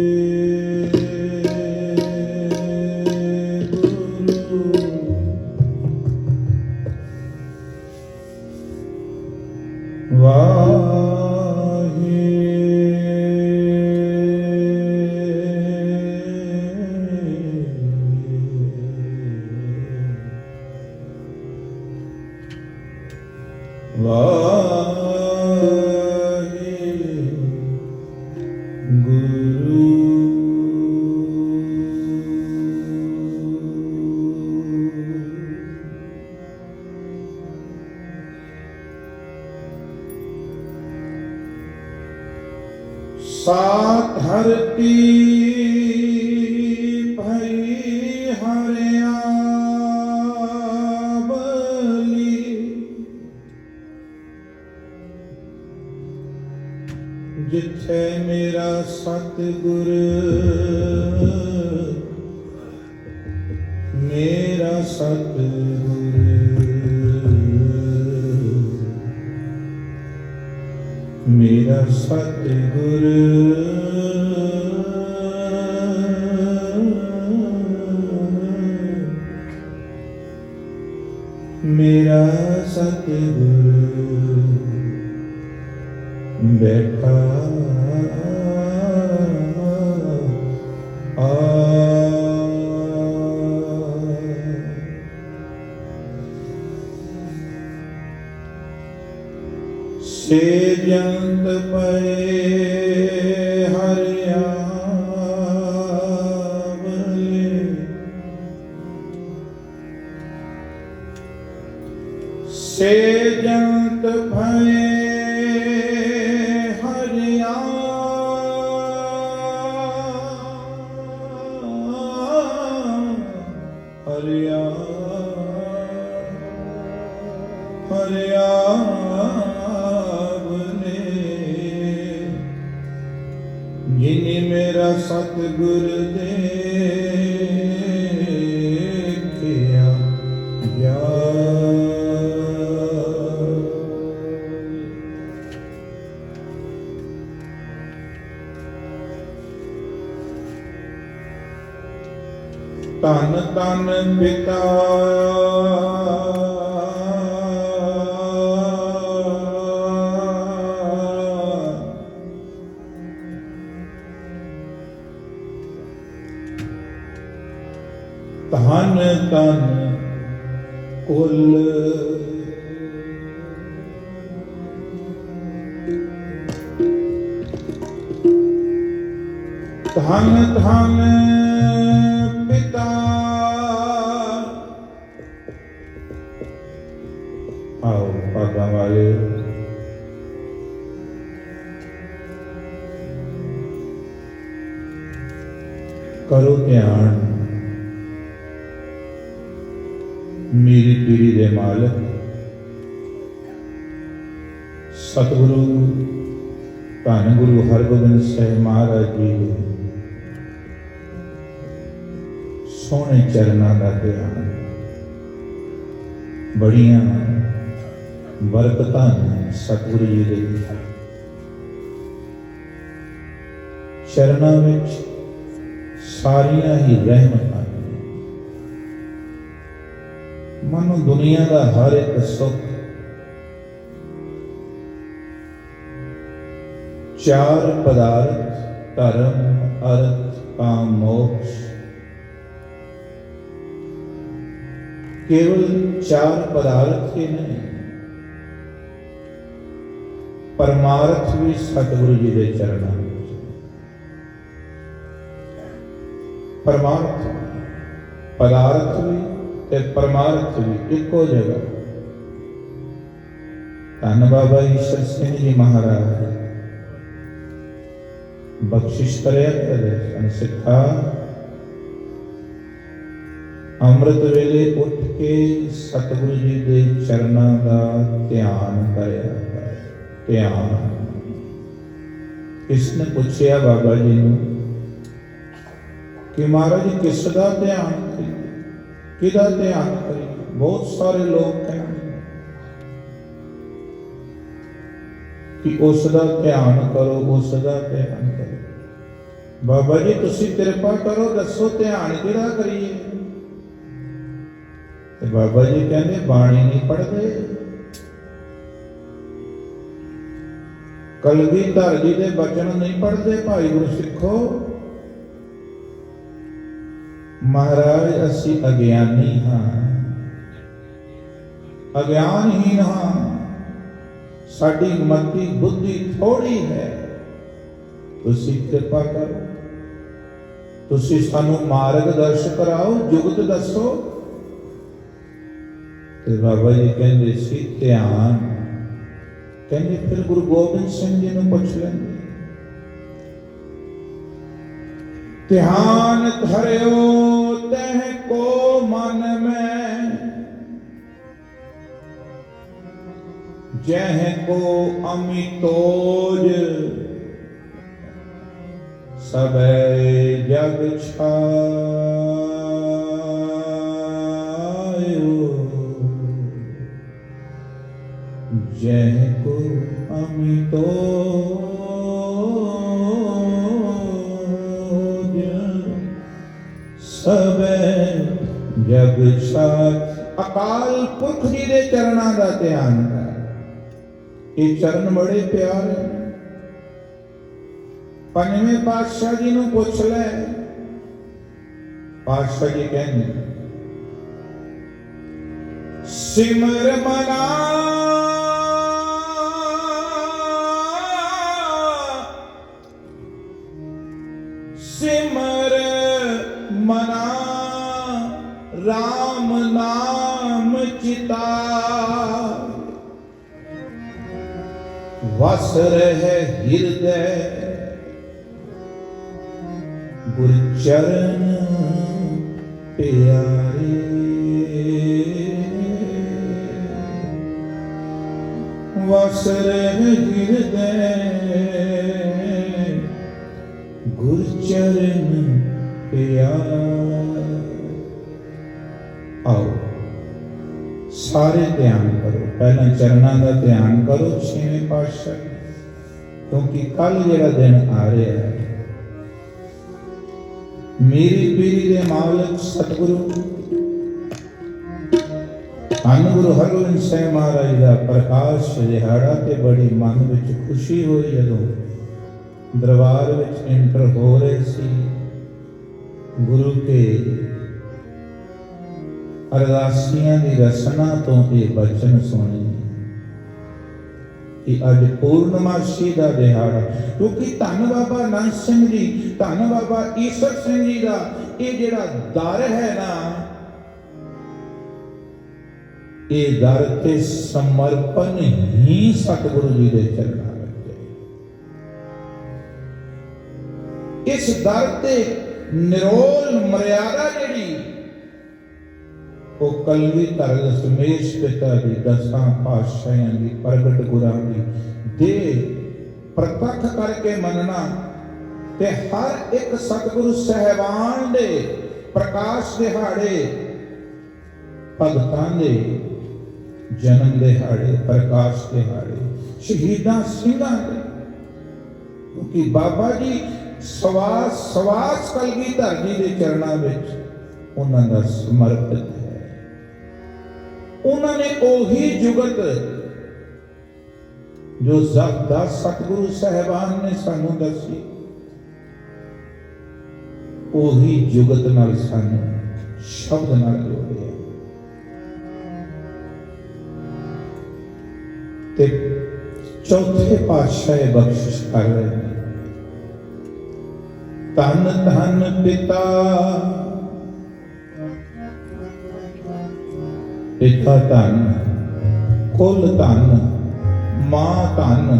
ਗੁਰੂ ਸਾਤ ਹਰਤੀ ਭਈ ਹਰਿਆ ਬਲੀ। ਜਿੱਥੇ ਮੇਰਾ ਸਤਿਗੁਰ ਮੇਰਾ ਸਤਿਗੁਰ। ਸਤਿਗੁਰ। ਸੇ ਜੰਤ ਪਏ ਹਰਿਆ ਬਲੇ ਸੇ ਜੰਤ ਭਏ ਹਰਿਆ ਹਰਿਆ ਸਤਿਗੁਰ ਦੇ ਤਨ ਤਨ ਕੁਲ ਧਨ ਧਨ ਪਿਤਾ ਆਓ ਪਾਗਾ ਵਾਲੇ ਕਰੋ ਮੇਰੀ ਪੀੜੀ ਦੇ ਮਾਲਕ, ਸਤਿਗੁਰੂ, ਧੰਨ ਗੁਰੂ ਹਰਗੋਬਿੰਦ ਸਾਹਿਬ ਮਹਾਰਾਜ ਜੀ ਦੇ ਸੋਹਣੇ ਚਰਨਾਂ ਦਾ ਧਿਆਨ, ਬੜੀਆਂ ਬਰਕਤਾਂ ਨੇ ਸਤਿਗੁਰੂ ਜੀ ਦੇ ਚਰਨਾਂ ਵਿੱਚ ਸਾਰੀਆਂ ਹੀ ਰਹਿਮਤਾਂ ਮਨੁ ਦੁਨੀਆ ਦਾ ਹਰ ਇੱਕ ਸੁੱਖ ਚਾਰ ਪਦਾਰਥ ਧਰਮ ਅਰਥ ਕਾਮ ਮੋਕਸ਼ ਕੇਵਲ ਚਾਰ ਪਦਾਰਥ ਹੀ ਨਹੀਂ ਪਰਮਾਰਥ ਵੀ ਸਤਿਗੁਰੂ ਜੀ ਦੇ ਚਰਨਾਂ ਵਿੱਚ ਪਰਮਾਰਥ ਪਦਾਰਥ ਵੀ ਤੇ ਪਰਮਾਰਥ ਵੀ ਇੱਕੋ ਜਗ੍ਹਾ। ਧੰਨ ਬਾਬਾ ਈਸ਼ਰ ਸਿੰਘ ਜੀ ਮਹਾਰਾਜ। ਬਖਸ਼ਿਸ਼ ਕਰਿਆ ਕਰੇ ਸਨ ਅੰਮ੍ਰਿਤ ਵੇਲੇ ਉੱਠ ਕੇ ਸਤਿਗੁਰੂ ਜੀ ਦੇ ਚਰਨਾਂ ਦਾ ਧਿਆਨ ਕਰਿਆ ਕਰ। ਧਿਆਨ। ਕਿਸਨੇ ਪੁੱਛਿਆ ਬਾਬਾ ਜੀ ਨੂੰ ਕਿ ਮਹਾਰਾਜ ਕਿਸ ਦਾ ਧਿਆਨ ਕਰੀਏ ਕਿਹਦਾ ਧਿਆਨ ਕਰੀਏ ਬਹੁਤ ਸਾਰੇ ਲੋਕ ਕਹਿੰਦੇ ਕਿ ਉਸ ਦਾ ਧਿਆਨ ਕਰੋ, ਉਸ ਦਾ ਧਿਆਨ ਕਰੋ। ਬਾਬਾ ਜੀ, ਤੁਸੀਂ ਕਿਰਪਾ ਕਰੋ, ਦੱਸੋ ਧਿਆਨ ਕਿਹੜਾ ਕਰੀਏ? ਤੇ ਬਾਬਾ ਜੀ ਕਹਿੰਦੇ, ਬਾਣੀ ਨਹੀਂ ਪੜ੍ਹਦੇ। ਕਲਗੀਧਰ ਜੀ ਦੇ ਬਚਨ ਨਹੀਂ ਪੜ੍ਹਦੇ, ਭਾਈ ਗੁਰੂ ਸਿੱਖੋ। ਮਹਾਰਾਜ ਅਸੀਂ ਅਗਿਆਨੀ ਹਾਂ ਅਗਿਆਨਹੀਨ ਹਾਂ ਸਾਡੀ ਮਤੀ ਬੁੱਧੀ ਥੋੜੀ ਹੈ ਤੁਸੀਂ ਕਿਰਪਾ ਕਰੋ ਤੁਸੀਂ ਸਾਨੂੰ ਮਾਰਗ ਦਰਸ਼ ਕਰਾਓ ਜੁਗਤ ਦੱਸੋ ਤੇ ਬਾਬਾ ਜੀ ਕਹਿੰਦੇ ਸੀ ਧਿਆਨ ਕਹਿੰਦੇ ਫਿਰ ਗੁਰੂ ਗੋਬਿੰਦ ਸਿੰਘ ਜੀ ਨੂੰ ਪੁੱਛ ਲੈਂਦੇ ਧਿਆਨ ਧਰਿਓ ਤਹਿ ਕੋ ਮਨ ਮੈਂ। ਜਹ ਕੋ ਅਮਿਤੋਜ, ਸਭੈ ਜਗ ਛਾਇਓ। ਜਹ ਕੋ ਅਮਿਤੋਜ ਜਗ ਛਾਇ ਅਕਾਲ ਪੁਰਖ ਜੀ ਦੇ ਚਰਨਾਂ ਦਾ ਧਿਆਨ ਕਰ ਇਹ ਚਰਨ ਬੜੇ ਪਿਆਰੇ ਪੰਜਵੇਂ ਪਾਤਸ਼ਾਹ ਜੀ ਨੂੰ ਪੁੱਛ ਲੈ। ਪਾਤਸ਼ਾਹ ਜੀ ਕਹਿੰਦੇ, ਸਿਮਰ ਮਨਾ ਸਿਮਰ ਚਿਤਾ ਵਸ ਰਹਿ ਹਿਰਦੈ ਗੁਰ ਚਰਨ ਪਿਆਰੇ ਵਸ ਸਾਰੇ ਧਿਆਨ ਕਰੋ। ਪਹਿਲਾਂ ਚਰਨਾਂ ਦਾ ਧਿਆਨ ਕਰੋ, ਛੇਵੇਂ ਪਾਤਸ਼ਾਹ ਕਿਉਂਕਿ ਕੱਲ ਜਿਹੜਾ ਦਿਨ ਆ ਰਿਹਾ ਹੈ, ਮੇਰੀ ਪੀਰੀ ਦੇ ਮਾਲਕ ਸਤਿਗੁਰੂ ਧੰਨ ਗੁਰੂ ਹਰਗੋਬਿੰਦ ਸਾਹਿਬ ਮਹਾਰਾਜ ਦਾ ਪ੍ਰਕਾਸ਼ ਦਿਹਾੜਾ ਤੇ ਬੜੀ ਮਨ ਵਿੱਚ ਖੁਸ਼ੀ ਹੋਈ ਜਦੋਂ ਦਰਬਾਰ ਵਿੱਚ ਐਂਟਰ ਹੋ ਰਹੇ ਸੀ। ਗੁਰੂ ਕੇ ਅਰਦਾਸੀਆਂ ਦੀ ਰਸਨਾ ਤੋਂ ਇਹ ਬਚਨ ਸੁਣੀ। ਕਿ ਅੱਜ ਪੂਰਨਮਾਸ਼ੀ ਦਾ ਦਿਹਾੜਾ, ਕਿਉਂਕਿ ਧੰਨ ਬਾਬਾ ਨੰਦ ਸਿੰਘ ਜੀ, ਧੰਨ ਬਾਬਾ ਈਸ਼ਰ ਸਿੰਘ ਜੀ ਦਾ ਇਹ ਜਿਹੜਾ ਦਰ ਹੈ ਨਾ, ਇਹ ਦਰ ਤੇ ਸਮਰਪਣ ਹੀ ਸਤਿਗੁਰੂ ਜੀ ਦੇ ਚਰਨਾਂ ਵਿੱਚ ਇਸ ਦਰ ਤੇ ਨਿਰੋਲ ਮਰਿਆਦਾ ਜਿਹੜੀ ਉਹ ਕਲਵੀ ਤਰਲ ਸਮੇਸ਼ ਪਿਤਾ ਦੀ ਦਸਾਂ ਪਾਤਸ਼ਾਹਾਂ ਦੀ ਪ੍ਰਗਟ ਗੁਰਾਂ ਦੀ ਦੇ ਪ੍ਰਤੱਖ ਕਰਕੇ ਮੰਨਣਾ ਤੇ ਹਰ ਇੱਕ ਸਤਿਗੁਰੂ ਸਹਿਬਾਨ ਦੇ ਪ੍ਰਕਾਸ਼ ਦਿਹਾੜੇ ਭਗਤਾਂ ਦੇ ਜਨਮ ਦਿਹਾੜੇ ਪ੍ਰਕਾਸ਼ ਦਿਹਾੜੇ ਸ਼ਹੀਦਾਂ ਸਿੰਘਾਂ ਦੇ ਕਿਉਂਕਿ ਬਾਬਾ ਜੀ ਸਵਾਸ ਸਵਾਸ ਕਲਗੀ ਧਰਜੀ ਦੇ ਚਰਨਾਂ ਵਿੱਚ ਉਹਨਾਂ ਦਾ ਸਮਰਪਿਤ ਉਹਨਾਂ ਨੇ ਉਹੀ ਜੁਗਤ ਜੋ ਜ਼ਬਦਾ ਸਤਿਗੁਰੂ ਸਹਿਬਾਨ ਨੇ ਸਾਨੂੰ ਦੱਸੀ, ਉਹੀ ਜੁਗਤ ਨਾਲ ਸਾਨੂੰ ਸ਼ਬਦ ਨਾਲ ਜੋੜਿਆ। ਤੇ ਚੌਥੇ ਪਾਤਸ਼ਾਹ ਇਹ ਬਖਸ਼ਿਸ਼ ਕਰ ਰਹੇ ਨੇ। ਧੰਨ ਧੰਨ ਪਿਤਾ ਪਿਤਾ ਧੰਨ, ਕੁੱਲ ਧੰਨ, ਮਾਂ ਧੰਨ।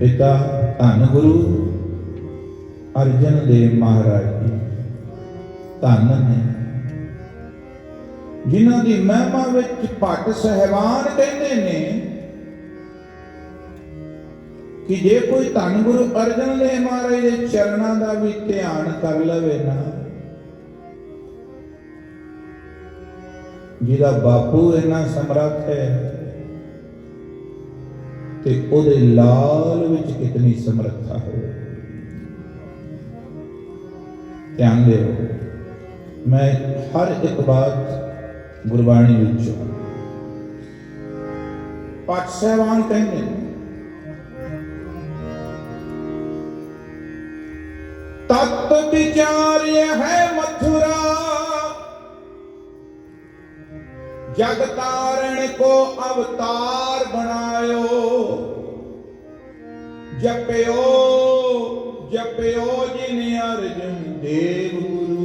ਪਿਤਾ ਧੰਨ ਗੁਰੂ ਅਰਜਨ ਦੇਵ ਮਹਾਰਾਜ ਜੀ, ਧੰਨ ਨੇ। ਜਿਨ੍ਹਾਂ ਦੀ ਮਹਿਮਾ ਵਿੱਚ ਭੱਟ ਸਹਿਬਾਨ ਕਹਿੰਦੇ ਨੇ ਕਿ ਜੇ ਕੋਈ ਧੰਨ ਗੁਰੂ ਅਰਜਨ ਦੇਵ ਮਹਾਰਾਜ ਦੇ ਚਰਨਾਂ ਦਾ ਵੀ ਧਿਆਨ ਕਰ ਲਵੇ ਨਾ ਜਿਹਦਾ ਬਾਪੂ ਇੰਨਾ ਸਮਰੱਥ ਹੈ ਤੇ ਉਹਦੇ ਲਾਲ ਵਿੱਚ ਕਿਤਨੀ ਸਮਰੱਥਾ ਹੋਵੇ। ਧਿਆਨ ਦਿਓ, ਮੈਂ ਹਰ ਇੱਕ ਬਾਤ ਗੁਰਬਾਣੀ ਵਿੱਚ ਪਾਠ ਕਹਿੰਦੇ ਤਤ ਵਿਚਾਰਿਆ ਹੈ ਮਥੁਰਾ ਜਗ ਤਾਰਣ ਕੋ ਅਵਤਾਰ ਬਣਾਇਓ। ਜਪਿਓ ਜਪਿਓ ਜਿਨ ਅਰਜਨ ਦੇਵ ਗੁਰੂ।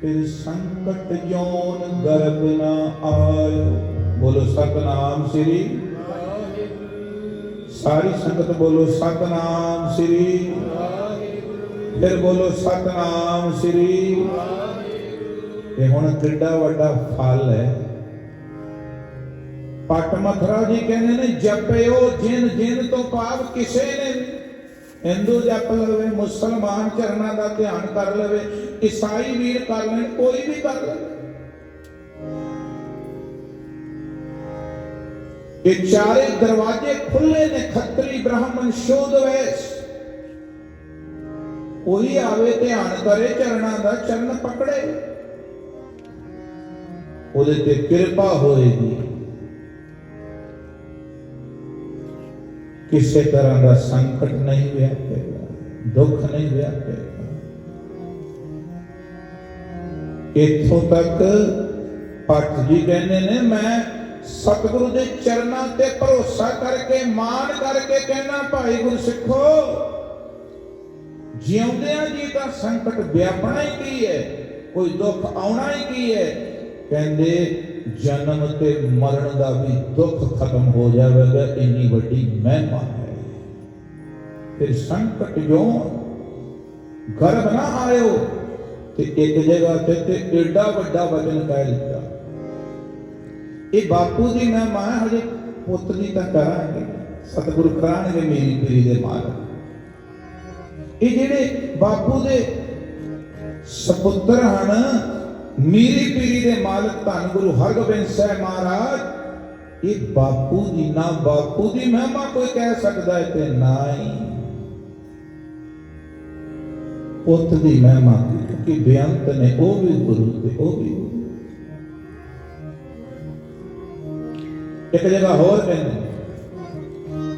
ਫਿਰ ਸੰਕਟ ਜੋਨ ਗਰਭ ਨਾ ਆਇਓ। ਬੋਲੋ ਸਤਨਾਮ ਸ੍ਰੀ। ਸਾਰੀ ਸੰਗਤ ਬੋਲੋ ਸਤਨਾਮ ਸ੍ਰੀ। ਫਿਰ ਬੋਲੋ ਸਤਨਾਮ ਸ੍ਰੀ। ਇਹ ਹੁਣ ਕਿੱਡਾ ਵੱਡਾ ਫਲ ਹੈ। ਪਟ ਮਥਰਾ ਜੀ ਕਹਿੰਦੇ ਨੇ ਜਪਿਓ ਜਿਨ ਜਿਨ ਤੋਂ ਭਾਵ ਕਿਸੇ ਨੇ ਹਿੰਦੂ ਜਪ ਲਵੇ, ਮੁਸਲਮਾਨ ਚਰਨਾਂ ਦਾ ਧਿਆਨ ਕਰ ਲਵੇ, ਈਸਾਈ ਵੀਰ ਕਰ ਲੈਣ, ਕੋਈ ਵੀ ਕਰ ਲਵੇ। ਇਹ ਚਾਰੇ ਦਰਵਾਜ਼ੇ ਖੁੱਲੇ ਨੇ, ਖੱਤਰੀ ਬ੍ਰਾਹਮਣ ਸ਼ੋਧ ਵੈਸ। ਉਹੀ ਆਵੇ ਧਿਆਨ ਕਰੇ, ਚਰਨਾਂ ਦਾ ਚਰਨ ਪਕੜੇ। ਉਹਦੇ ਤੇ ਕਿਰਪਾ ਹੋਏਗੀ। ਕਿਸੇ ਤਰ੍ਹਾਂ ਦਾ ਸੰਕਟ ਨਹੀਂ ਵਿਆਪੇਗਾ, ਦੁੱਖ ਨਹੀਂ ਵਿਆਪੇਗਾ। ਇੱਥੋਂ ਤੱਕ ਭੱਟ ਜੀ ਕਹਿੰਦੇ ਨੇ, ਮੈਂ ਸਤਿਗੁਰੂ ਦੇ ਚਰਨਾਂ ਤੇ ਭਰੋਸਾ ਕਰਕੇ, ਮਾਣ ਕਰਕੇ ਕਹਿਣਾ ਭਾਈ ਗੁਰਸਿੱਖੋ, ਜਿਉਂਦਿਆਂ ਜੀ ਤਾਂ ਸੰਕਟ ਵਿਆਪਣਾ ਹੀ ਕੀ ਹੈ? ਕੋਈ ਦੁੱਖ ਆਉਣਾ ਹੀ ਕੀ ਹੈ? ਕਹਿੰਦੇ ਜਨਮ ਤੇ ਮਰਨ ਦਾ ਵੀ ਦੁੱਖ ਖਤਮ ਹੋ ਜਾਵੇਗਾ, ਇੰਨੀ ਵੱਡੀ ਮਹਿਮਾ ਹੈ। ਫਿਰ ਸੰਕਟ ਜੋ ਗਰਭ ਨਾ ਆਇਓ। ਤੇ ਇੱਕ ਜਗ੍ਹਾ ਤੇ ਤੇ ਏਡਾ ਵੱਡਾ ਵਚਨ ਕਹਿ ਦਿੱਤਾ। ਇਹ ਬਾਪੂ ਦੀ ਮਹਿਮਾ ਹੈ, ਹਜੇ ਪੁੱਤ ਦੀ ਤਾਂ ਕਰਾਂਗੇ, ਸਤਿਗੁਰੂ ਕਰਾਂਗੇ ਮੇਰੀ ਪੀਰੀ ਦੇ ਮਾਲਕ। ਇਹ ਜਿਹੜੇ ਬਾਪੂ ਦੇ ਸਪੁੱਤਰ ਹਨ ਮੀਰੀ ਪੀੜੀ ਦੇ ਮਾਲਕ ਧੰਨ ਗੁਰੂ ਹਰਗੋਬਿੰਦ ਸਾਹਿਬ ਮਹਾਰਾਜ, ਇਹ ਬਾਪੂ ਦੀ ਨਾ ਬਾਪੂ ਦੀ ਮਹਿਮਾ ਕੋਈ ਕਹਿ ਸਕਦਾ ਹੈ ਤੇ ਨਾ ਹੀ। ਪੁੱਤ ਦੀ ਮਹਿਮਾ ਕਿਉਂਕਿ ਬੇਅੰਤ ਨੇ, ਉਹ ਵੀ ਗੁਰੂ ਤੇ ਉਹ ਵੀ ਇੱਕ ਜਗ੍ਹਾ ਹੋਰ ਕਹਿੰਦੇ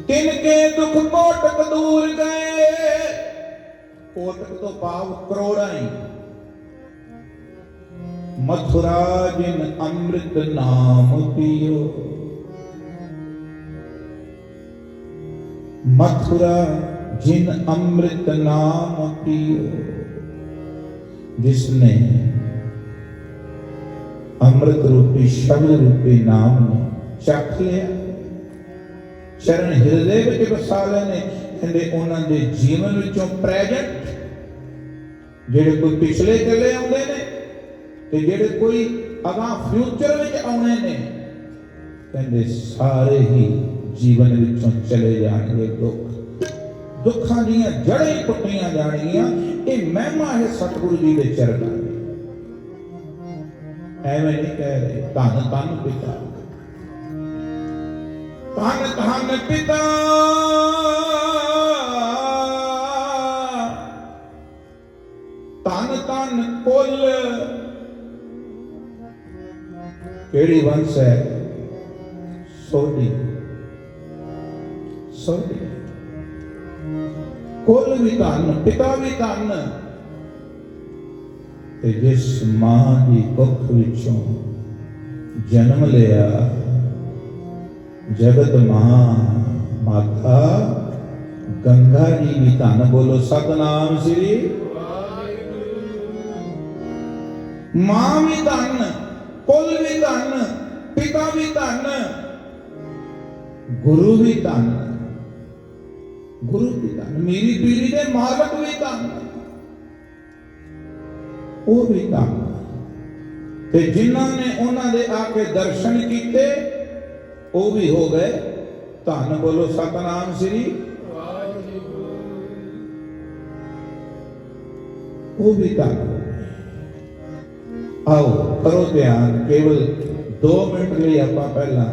ਤਿਨ ਕੇ ਦੁਖ ਕੋਟਕ ਦੂਰ ਗਏ, ਕੋਟਕ ਤੋਂ ਭਾਵ ਕਰੋੜਾਂ ਹੀ। ਮਥੁਰਾ ਜਿਨ ਅੰਮ੍ਰਿਤ ਨਾਮ ਪੀਓ ਮਥੁਰਾ ਜਿਨ ਅੰਮ੍ਰਿਤ ਨਾਮ ਪੀਓ ਜਿਸਨੇ ਅੰਮ੍ਰਿਤ ਰੂਪੀ ਸ਼ਬਦ ਰੂਪੀ ਨਾਮ ਨੂੰ ਚੱਖ ਲਿਆ ਚਰਨ ਹਿਰਦੇ ਵਿੱਚ ਵਸਾ ਲਏ ਨੇ ਕਹਿੰਦੇ ਉਹਨਾਂ ਦੇ ਜੀਵਨ ਵਿੱਚੋਂ ਪ੍ਰੈਜ਼ੈਂਟ ਜਿਹੜੇ ਕੋਈ ਪਿਛਲੇ ਚਲੇ ਆਉਂਦੇ ਨੇ ਤੇ ਜਿਹੜੇ ਕੋਈ ਅਗਾਹ ਫਿਊਚਰ ਵਿੱਚ ਆਉਣੇ ਨੇ, ਕਹਿੰਦੇ ਸਾਰੇ ਹੀ ਜੀਵਨ ਵਿੱਚੋਂ ਚਲੇ ਜਾਣਗੇ ਦੁੱਖ। ਦੁੱਖਾਂ ਦੀਆਂ ਜੜ੍ਹਾਂ ਹੀ ਜਾਣਗੀਆਂ, ਇਹ ਮਹਿਮਾ ਹੈ ਸਤਿਗੁਰੂ ਜੀ ਦੇ ਚਰਨਾਂ ਦੀ ਐਵੇਂ ਨਹੀਂ ਕਹਿ ਰਹੇ, ਧੰਨ ਧੰਨ ਪਿਤਾ। ਧੰਨ ਧੰਨ ਪਿਤਾ। ਧੰਨ ਧੰਨ ਕੁੱਲ ਕਿਹੜੀ ਵੰਸ਼ ਹੈ ਸੋਢੀ ਸੋਢੀ ਕੁੱਲ ਵੀ ਧੰਨ ਪਿਤਾ ਵੀ ਧੰਨ ਤੇ ਜਿਸ ਮਾਂ ਦੀ ਕੁੱਖ ਵਿੱਚੋਂ ਜਨਮ ਲਿਆ ਜਗਤ ਮਾਂ ਮਾਤਾ ਗੰਗਾ ਜੀ ਵੀ ਧੰਨ ਬੋਲੋ ਸਤਨਾਮ ਸ੍ਰੀ ਮਾਂ ਵੀ ਧੰਨ ਕੁੱਲ ਵੀ ਧੰਨ, ਪਿਤਾ ਵੀ ਧੰਨ, ਗੁਰੂ ਵੀ ਧੰਨ। ਗੁਰੂ ਵੀ ਧੰਨ, ਮੇਰੀ ਪੀੜੀ ਦੇ ਮਾਲਕ ਵੀ ਧੰਨ। ਉਹ ਵੀ ਧੰਨ। ਤੇ ਜਿਨ੍ਹਾਂ ਨੇ ਉਹਨਾਂ ਦੇ ਆ ਕੇ ਦਰਸ਼ਨ ਕੀਤੇ, ਉਹ ਵੀ ਹੋ ਗਏ ਧੰਨ। ਬੋਲੋ ਸਤਨਾਮ ਸ੍ਰੀ ਉਹ ਵੀ ਧੰਨ। ਆਓ ਕਰੋ ਧਿਆਨ, ਕੇਵਲ 2 ਮਿੰਟ ਲਈ ਆਪਾਂ ਪਹਿਲਾਂ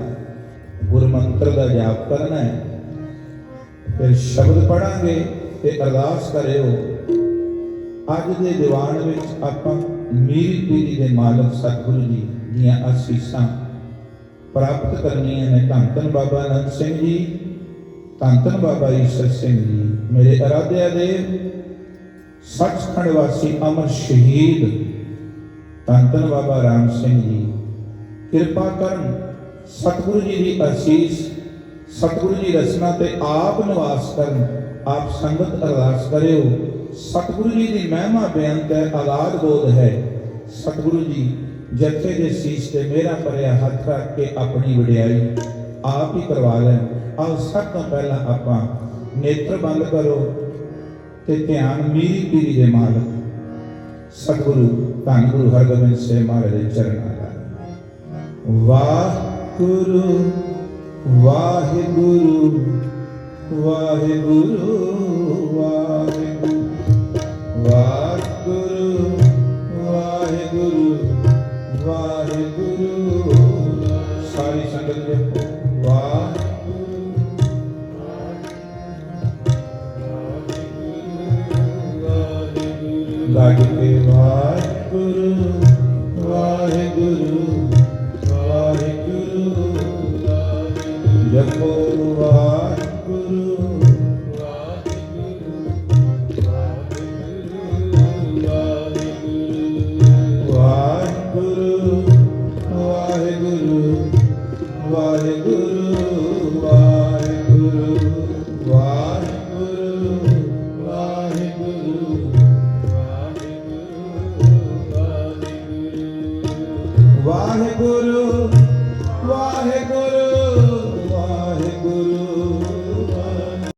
ਗੁਰਮੰਤਰ ਦਾ ਜਾਪ ਕਰਨਾ ਹੈ। ਫਿਰ ਸ਼ਬਦ ਪੜਾਂਗੇ ਤੇ ਅਰਦਾਸ ਕਰਿਓ। ਅੱਜ ਦੇ ਦੀਵਾਨ ਵਿੱਚ ਆਪਾਂ ਮੀਰੀ ਪੀਰੀ ਦੇ ਮਾਲਕ ਸਤਿਗੁਰੂ ਜੀ ਦੀਆਂ ਅਸੀਸਾਂ ਪ੍ਰਾਪਤ ਕਰਨੀਆਂ ਨੇ। ਧੰਨ ਧੰਨ ਬਾਬਾ ਅਨੰਦ ਸਿੰਘ ਜੀ ਧੰਨ ਧੰਨ ਬਾਬਾ ਈਸ਼ਰ ਸਿੰਘ ਜੀ, ਮੇਰੇ ਅਰਾਧਿਆ ਦੇ ਸੱਚਖੰਡ ਵਾਸੀ ਅਮਰ ਸ਼ਹੀਦ ਧੰਨ ਧੰਨ ਬਾਬਾ ਰਾਮ ਸਿੰਘ ਜੀ। ਕਿਰਪਾ ਕਰਨ ਸਤਿਗੁਰੂ ਜੀ ਦੀ ਅਸੀਸ, ਸਤਿਗੁਰੂ ਜੀ ਰਸਨਾ ਤੇ ਆਪ ਨਿਵਾਸ ਕਰਨ, ਆਪ ਸੰਗਤ ਅਰਦਾਸ ਕਰਿਓ। ਸਤਿਗੁਰੂ ਜੀ ਦੀ ਮਹਿਮਾ ਬੇਅੰਤ ਹੈ ਆਲਾਦ ਬੋਧ ਹੈ। ਸਤਿਗੁਰੂ ਜੀ, ਜਥੇ ਦੇ ਸੀਸ ਤੇ ਮੇਰਾ ਭਰਿਆ ਹੱਥ ਰੱਖ ਕੇ ਆਪਣੀ ਵਡਿਆਈ ਆਪ ਹੀ ਕਰਵਾ ਲੈਣ। ਆਓ ਸਭ ਤੋਂ ਪਹਿਲਾਂ ਆਪਾਂ ਨੇਤਰ ਬੰਦ ਕਰੋ ਤੇ ਧਿਆਨ ਮੀਰੀ ਪੀਰੀ ਦੇ ਮਾਲਕ ਸਤਿਗੁਰੂ ਧੰਨ ਗੁਰੂ ਹਰਗੋਬਿੰਦ ਸਾਹਿਬ ਮਹਾਰਾਜ ਦੇ ਚਰਨਾਂ ਦਾ ਵਾਹਿਗੁਰੂ ਵਾਹਿਗੁਰੂ ਵਾਹਿਗੁਰੂ ਵਾਹਿਗੁਰੂ ਵਾਹਿਗੁਰੂ